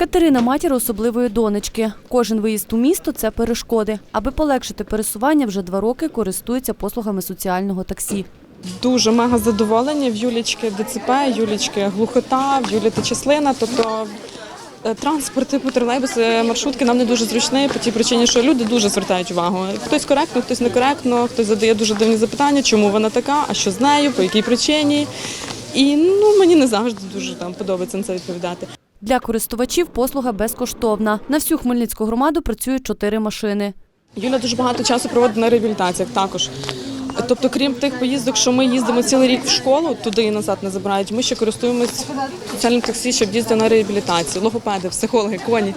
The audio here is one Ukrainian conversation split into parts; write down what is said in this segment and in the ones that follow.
Катерина матір особливої донечки. Кожен виїзд у місто це перешкоди. Аби полегшити пересування, вже два роки користується послугами соціального таксі. Дуже мега задоволення в Юлічки ДЦП, Юлічки глухота, в Юлі та числина. Тобто е, транспорт, типу тролейбуси, маршрутки нам не дуже зручні по тій причині, що люди дуже звертають увагу. Хтось коректно, хтось некоректно, хтось задає дуже дивні запитання, чому вона така, а що з нею, по якій причині. І ну мені не завжди дуже там подобається на це відповідати. Для користувачів послуга безкоштовна. На всю Хмельницьку громаду працюють чотири машини. Юля дуже багато часу проводить на реабілітаціях також. Тобто, крім тих поїздок, що ми їздимо цілий рік в школу, туди і назад не забирають. Ми ще користуємось соціальним таксі, щоб їздити на реабілітацію. Логопеди, психологи, коні.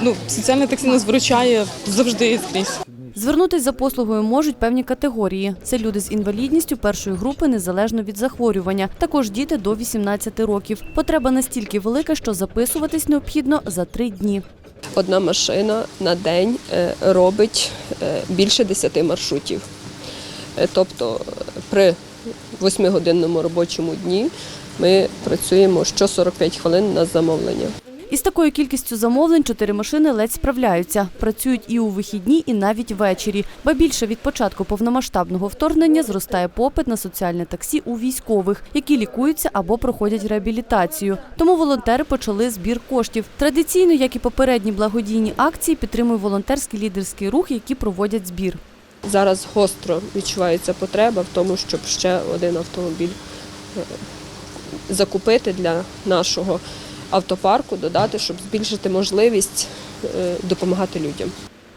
Ну, соціальне таксі нас виручає завжди і скрізь. Звернутись за послугою можуть певні категорії. Це люди з інвалідністю першої групи незалежно від захворювання. Також діти до 18 років. Потреба настільки велика, що записуватись необхідно за три дні. Одна машина на день е, робить е, більше 10 маршрутів. Е, Тобто при 8-годинному робочому дні ми працюємо що 45 хвилин на замовлення. Із такою кількістю замовлень чотири машини ледь справляються. Працюють і у вихідні, і навіть ввечері. Ба більше від початку повномасштабного вторгнення зростає попит на соціальне таксі у військових, які лікуються або проходять реабілітацію. Тому волонтери почали збір коштів. Традиційно, як і попередні благодійні акції, підтримує волонтерський лідерський рух, які проводять збір. Зараз гостро відчувається потреба в тому, щоб ще один автомобіль е, закупити для нашого автопарку, додати, щоб збільшити можливість е, допомагати людям.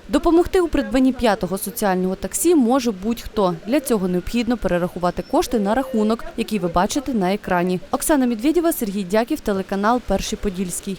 Допомогти у придбанні п'ятого соціального таксі може будь-хто. Для цього необхідно перерахувати кошти на рахунок, який ви бачите на екрані. Оксана Медведєва, Сергій Дяків, телеканал Перший Подільський.